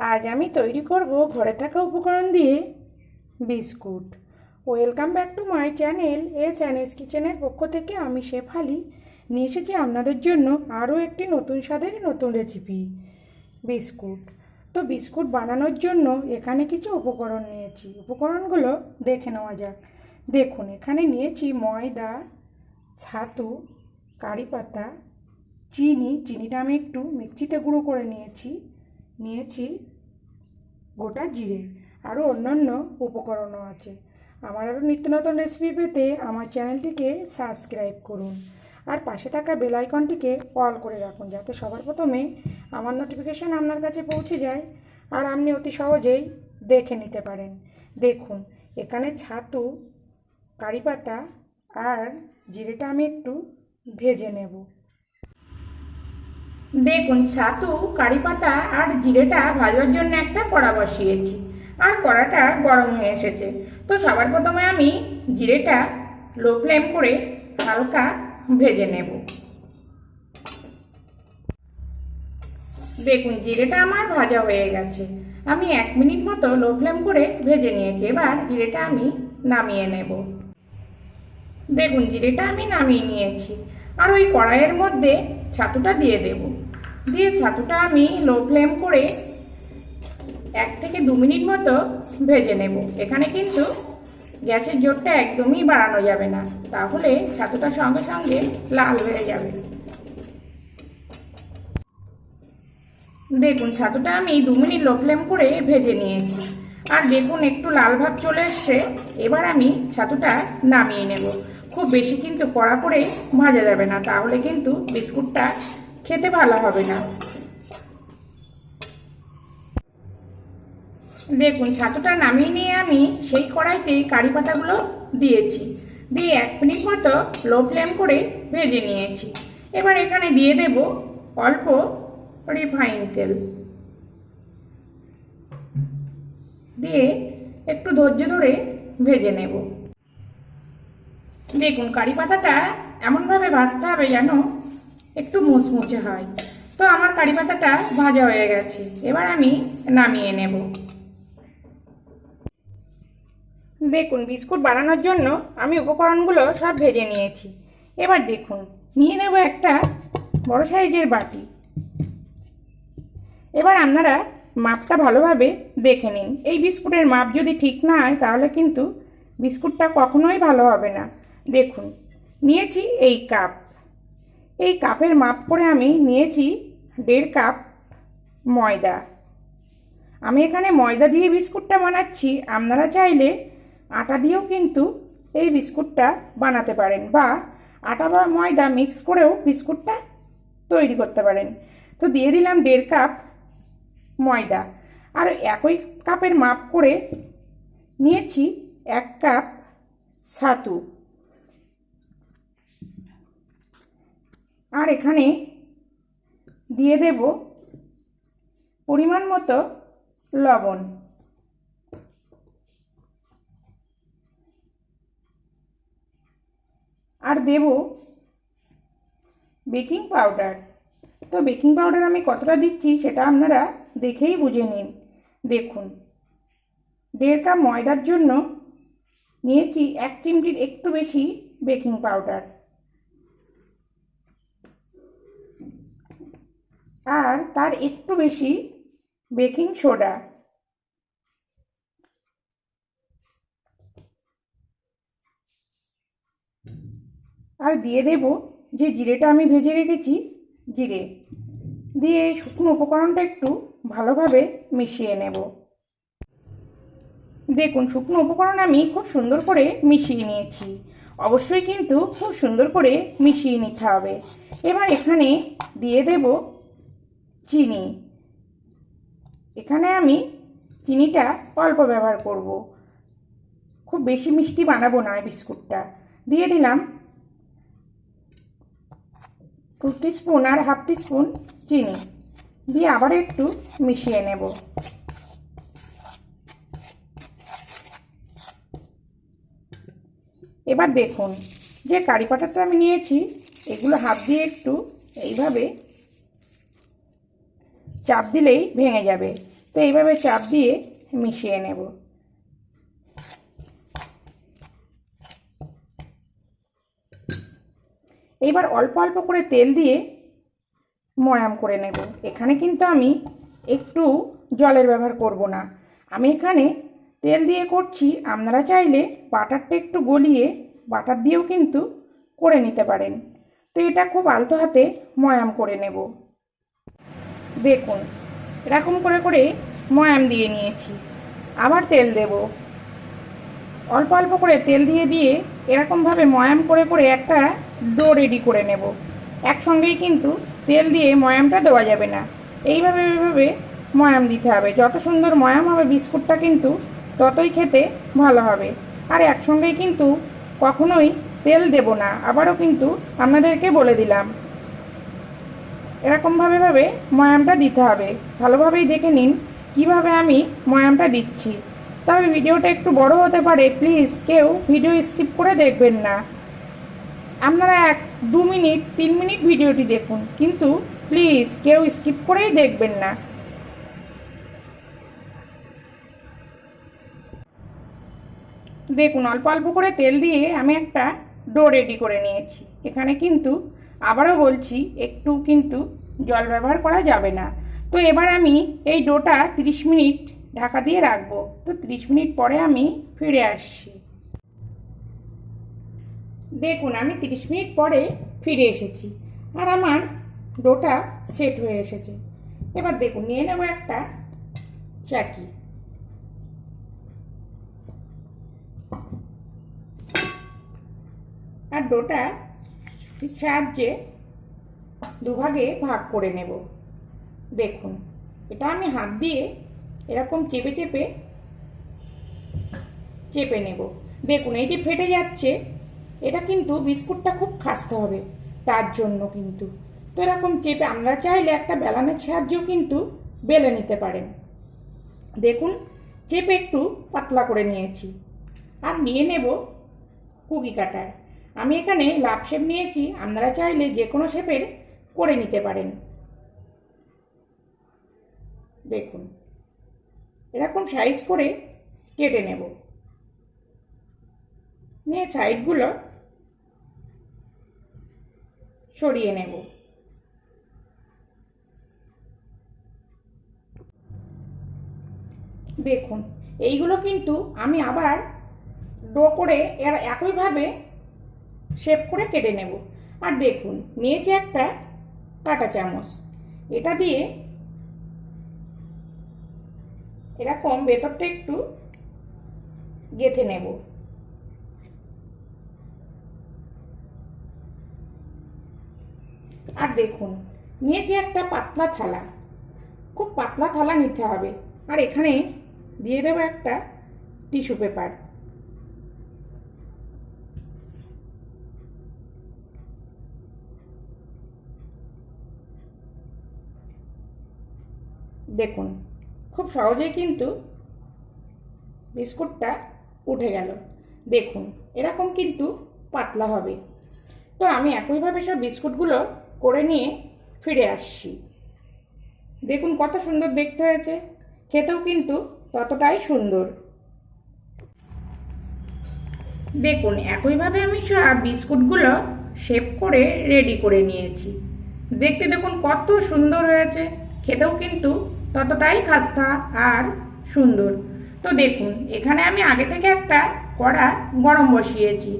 আজ আমি তৈরি করব ঘরে থাকা উপকরণ দিয়ে biscuit. Welcome back to my channel A channels কিচেনের পক্ষ থেকে আমি শেফালি নিয়ে এসেছি আপনাদের জন্য আরও একটি নতুন স্বাদের নতুন রেসিপি বিস্কুট। তো বিস্কুট বানানোর জন্য এখানে কিছু উপকরণ নিয়েছি। উপকরণগুলো দেখে নেওয়া যাক। দেখুন, এখানে নিয়েছি ময়দা, ছাতু, কারি পাতা, চিনি। চিনিটা আমি একটু মিক্সিতে গুঁড়ো করে নিয়েছি। নিয়েছি গোটা জিরে। আরও অন্যান্য উপকরণও আছে। আমার আরও নিত্য নতুন রেসিপি পেতে আমার চ্যানেলটিকে সাবস্ক্রাইব করুন। আর পাশে থাকা বেল আইকনটিকে অল করে রাখুন যাতে সবার প্রথমে আমার নোটিফিকেশান আপনার কাছে পৌঁছে যায় আর আপনি অতি সহজেই দেখে নিতে পারেন। দেখুন, এখানে ছাতু, কারি পাতা আর জিরেটা আমি একটু ভেজে নেব। দেখুন, ছাতু, কারি পাতা আর জিরেটা ভাজার জন্য একটা কড়া বসিয়েছি। আর কড়াটা গরম হয়ে এসেছে। তো সবার প্রথমে আমি জিরেটা লো ফ্লেম করে হালকা ভেজে নেব। দেখুন, জিরেটা আমার ভাজা হয়ে গেছে। আমি এক মিনিট মতো লো ফ্লেম করে ভেজে নিয়েছি। এবার জিরেটা আমি নামিয়ে নেব। দেখুন, জিরেটা আমি নামিয়ে নিয়েছি। আর ওই কড়াইয়ের মধ্যে ছাতুটা দিয়ে দেব। দিয়ে ছাতুটা আমি লো ফ্লেম করে এক থেকে দু মিনিট মতো ভেজে নেব। এখানে কিন্তু গ্যাসের জোরটা একদমই বাড়ানো যাবে না। তাহলে ছাতুটা সঙ্গে সঙ্গে লাল হয়ে যাবে। দেখুন, ছাতুটা আমি দু মিনিট লো ফ্লেম করে ভেজে নিয়েছি। আর দেখুন, একটু লাল ভাব চলে এসছে। এবার আমি ছাতুটা নামিয়ে নেব। খুব বেশি কিন্তু কড়া করে ভাজা যাবে না। তাহলে কিন্তু বিস্কুটটা খেতে ভালো হবে না। দেখুন, ছাতুটা নামিয়ে নিয়ে আমি সেই কড়াইতেই কারি পাতাগুলো দিয়েছি। দিয়ে এক মিনিট মতো লো ফ্লেম করে ভেজে নিয়েছি। এবার এখানে দিয়ে দেব অল্প রিফাইন তেল। দিয়ে একটু ধৈর্য ধরে ভেজে নেব। দেখুন, কারি পাতাটা এমনভাবে ভাজতে হবে যেন একটু মুচমুচে হয়। তো আমার কারি পাতাটা ভাজা হয়ে গেছে। এবার আমি নামিয়ে নেব। দেখুন, বিস্কুট বানানোর জন্য আমি উপকরণগুলো সব ভেজে নিয়েছি। এবার দেখুন, নিয়ে নেব একটা বড় সাইজের বাটি। এবার আপনারা মাপটা ভালোভাবে দেখে নিন। এই বিস্কুটের মাপ যদি ঠিক না হয়, তাহলে কিন্তু বিস্কুটটা কখনোই ভালো হবে না। দেখুন, নিয়েছি এই কাপ। এই কাপের মাপ করে আমি নিয়েছি দেড় কাপ ময়দা। আমি এখানে ময়দা দিয়ে বিস্কুটটা বানাচ্ছি। আপনারা চাইলে আটা দিয়েও কিন্তু এই বিস্কুটটা বানাতে পারেন বা আটা বা ময়দা মিক্স করেও বিস্কুটটা তৈরি করতে পারেন। তো দিয়ে দিলাম দেড় কাপ ময়দা। আর একই কাপের মাপ করে নিয়েছি এক কাপ ছাতু। আর এখানে দিয়ে দেব পরিমাণ মতো লবণ। আর দেব বেকিং পাউডার। তো বেকিং পাউডার আমি কতটা দিচ্ছি সেটা আপনারা দেখেই বুঝে নিন। দেখুন, দেড় কাপ ময়দার জন্য নিয়েছি এক চিমটির একটু বেশি বেকিং পাউডার। আর তার একটু বেশি বেকিং সোডা। আর দিয়ে দেব যে জিরেটা আমি ভেজে রেখেছি, জিরে। দিয়ে এই শুকনো উপকরণটা একটু ভালোভাবে মিশিয়ে নেব। দেখুন, শুকনো উপকরণ আমি খুব সুন্দর করে মিশিয়ে নিয়েছি। অবশ্যই কিন্তু খুব সুন্দর করে মিশিয়ে নিতে হবে। এবার এখানে দিয়ে দেব চিনি। এখানে আমি চিনিটা অল্প ব্যবহার করব। খুব বেশি মিষ্টি বানাবো না বিস্কুটটা। দিয়ে দিলাম টু স্পুন আর হাফ স্পুন চিনি। দিয়ে আবার একটু মিশিয়ে নেব। এবার দেখুন, যে কারি পাটাটা আমি নিয়েছি, এগুলো হাত দিয়ে একটু এইভাবে চাপ দিলেই ভেঙে যাবে। তো এইভাবে চাপ দিয়ে মিশিয়ে নেব। এইবার অল্প অল্প করে তেল দিয়ে ময়াম করে নেব। এখানে কিন্তু আমি একটু জলের ব্যবহার করব না। আমি এখানে তেল দিয়ে করছি। আপনারা চাইলে বাটারটা একটু গলিয়ে বাটার দিয়েও কিন্তু করে নিতে পারেন। তো এটা খুব আলতো হাতে ময়াম করে নেব। দেখুন। এরকম করে করে ময়াম দিয়ে নিয়েছি। আবার তেল দেব। অল্প অল্প করে তেল দিয়ে দিয়ে এরকমভাবে ময়াম করে করে একটা ডো রেডি করে নেব। একসঙ্গেই কিন্তু তেল দিয়ে ময়ামটা দেওয়া যাবে না। এইভাবে এইভাবে ময়াম দিতে হবে। যত সুন্দর ময়াম হবে বিস্কুটটা কিন্তু ততই খেতে ভালো হবে। আর একসঙ্গেই কিন্তু কখনোই তেল দেব না। আবারও কিন্তু আপনাদেরকে বলে দিলাম এরকমভাবে ভাবে ময়ামটা দিতে হবে। ভালোভাবেই দেখে নিন কীভাবে আমি ময়ামটা দিচ্ছি। তবে ভিডিওটা একটু বড় হতে পারে, প্লিজ কেউ ভিডিও স্কিপ করে দেখবেন না। আপনারা এক, দু মিনিট, তিন মিনিট ভিডিওটি দেখুন, কিন্তু প্লিজ কেউ স্কিপ করেই দেখবেন না। দেখুন, অল্প অল্প করে তেল দিয়ে আমি একটা ডো রেডি করে নিয়েছি। এখানে কিন্তু আবারও বলছি, একটু কিন্তু জল ব্যবহার করা যাবে না। তো এবার আমি এই ডোটা 30 মিনিট ঢাকা দিয়ে রাখব। তো 30 মিনিট পরে আমি ফিরে আসছি। দেখুন, আমি 30 মিনিট পরে ফিরে এসেছি আর আমার ডোটা সেট হয়ে এসেছে। এবার দেখুন, নিয়ে নেব একটা চাকি। আর ডোটা সাহায্যে দুভাগে ভাগ করে নেব। দেখুন, এটা আমি হাত দিয়ে এরকম চেপে চেপে চেপে নেব। দেখুন, এই যে ফেটে যাচ্ছে, এটা কিন্তু বিস্কুটটা খুব খাসতে হবে, তার জন্য কিন্তু। তো এরকম চেপে আমরা চাইলে একটা বেলানের সাহায্যেও কিন্তু বেলে নিতে পারেন। দেখুন, চেপে একটু পাতলা করে নিয়েছি। আর নিয়ে নেব কুকি কাটার। আমি এখানে লাভ শেপ নিয়েছি, আপনারা চাইলে যে কোনো শেপের করে নিতে পারেন। দেখুন, এরকম সাইজ করে কেটে নেব। নিয়ে সাইডগুলো সরিয়ে নেব। দেখুন, এইগুলো কিন্তু আমি আবার ডো করে এর একইভাবে শেপ করে কেটে নেব। আর দেখুন, নিয়েছি একটা কাটা চামচ। এটা দিয়ে এরকম ভেতরটা একটু গেথে নেব। আর দেখুন, নিয়েছি একটা পাতলা থালা। খুব পাতলা থালা নিতে হবে। আর এখানে দিয়ে দেবো একটা টিস্যু পেপার। দেখুন, খুব সহজেই কিন্তু বিস্কুটটা উঠে গেল। দেখুন, এরকম কিন্তু পাতলা হবে। তো আমি একইভাবে সব বিস্কুটগুলো করে নিয়ে ফিরে আসছি। দেখুন কত সুন্দর দেখতে হয়েছে। খেতেও কিন্তু ততটাই সুন্দর। দেখুন, একইভাবে আমি সব বিস্কুটগুলো শেপ করে রেডি করে নিয়েছি। দেখতে দেখুন কত সুন্দর হয়েছে। খেতেও কিন্তু ততটাই খাস্তা আর সুন্দর। তো দেখুন, এখানে আমি আগে থেকে একটা কড়া গরম বসিয়েছি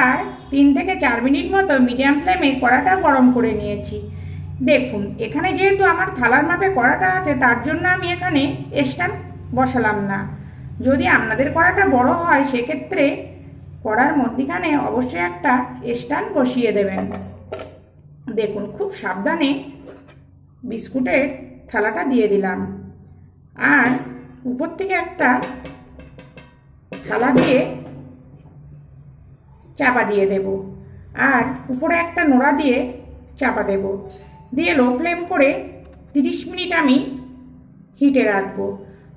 আর তিন থেকে চার মিনিট মতো মিডিয়াম ফ্লেমে কড়াটা গরম করে নিয়েছি। দেখুন, এখানে যেহেতু আমার থালার মাপে কড়াটা আছে, তার জন্য আমি এখানে স্ট্যান্ড বসালাম না। যদি আপনাদের কড়াটা বড় হয়, সেক্ষেত্রে কড়ার মধ্যিখানে অবশ্যই একটা স্ট্যান্ড বসিয়ে দেবেন। দেখুন, খুব সাবধানে বিস্কুটের থালাটা দিয়ে দিলাম। আর উপর থেকে একটা থালা দিয়ে চাপা দিয়ে দেব। আর উপরে একটা নোড়া দিয়ে চাপা দেব। দিয়ে লো ফ্লেম করে তিরিশ মিনিট আমি হিটে রাখব।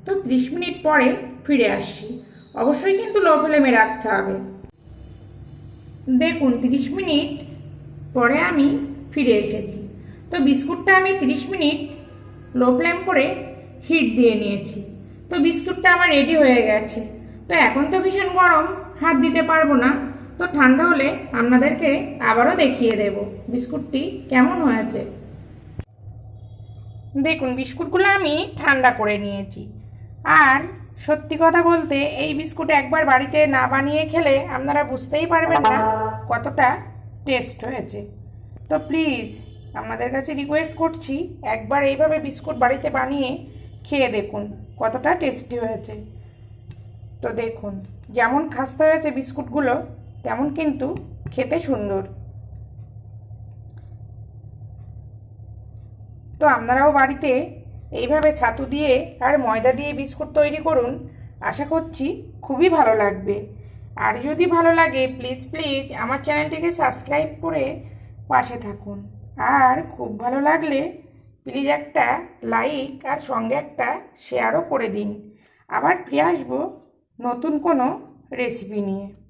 তো ত্রিশ মিনিট পরে ফিরে আসছি। অবশ্যই কিন্তু লো ফ্লেমে রাখতে হবে। দেখুন, তিরিশ মিনিট পরে আমি ফিরে এসেছি। তো বিস্কুটটা আমি তিরিশ মিনিট লো ফ্লেম করে হিট দিয়ে নিয়েছি। তো বিস্কুটটা আমার রেডি হয়ে গেছে। তো এখন তো ভীষণ গরম, হাত দিতে পারব না। তো ঠান্ডা হলে আপনাদেরকে আবারও দেখিয়ে দেব। বিস্কুটটি কেমন হয়েছে? দেখুন, বিস্কুটগুলো আমি ঠান্ডা করে নিয়েছি। আর সত্যি কথা বলতে, এই বিস্কুট একবার বাড়িতে না বানিয়ে খেলে আপনারা বুঝতেই পারবেন না কতটা টেস্ট হয়েছে। তো প্লিজ আপনাদের কাছে রিকোয়েস্ট করছি, একবার এইভাবে বিস্কুট বাড়িতে বানিয়ে খেয়ে দেখুন, কতটা টেস্টি হয়েছে। তো দেখুন, যেমন খাস্তা হয়েছে বিস্কুটগুলো, তেমন কিন্তু খেতে সুন্দর। তো আপনারাও বাড়িতে এইভাবে ছাতু দিয়ে আর ময়দা দিয়ে বিস্কুট তৈরি করুন, আশা করছি খুবই ভালো লাগবে। আর যদি ভালো লাগে প্লিজ প্লিজ আমার চ্যানেলটিকে সাবস্ক্রাইব করে পাশে থাকুন। আর খুব ভালো লাগলে প্লিজ একটা লাইক আর সঙ্গে একটা শেয়ারও করে দিন। আবার ফিরে আসব নতুন কোনো রেসিপি নিয়ে।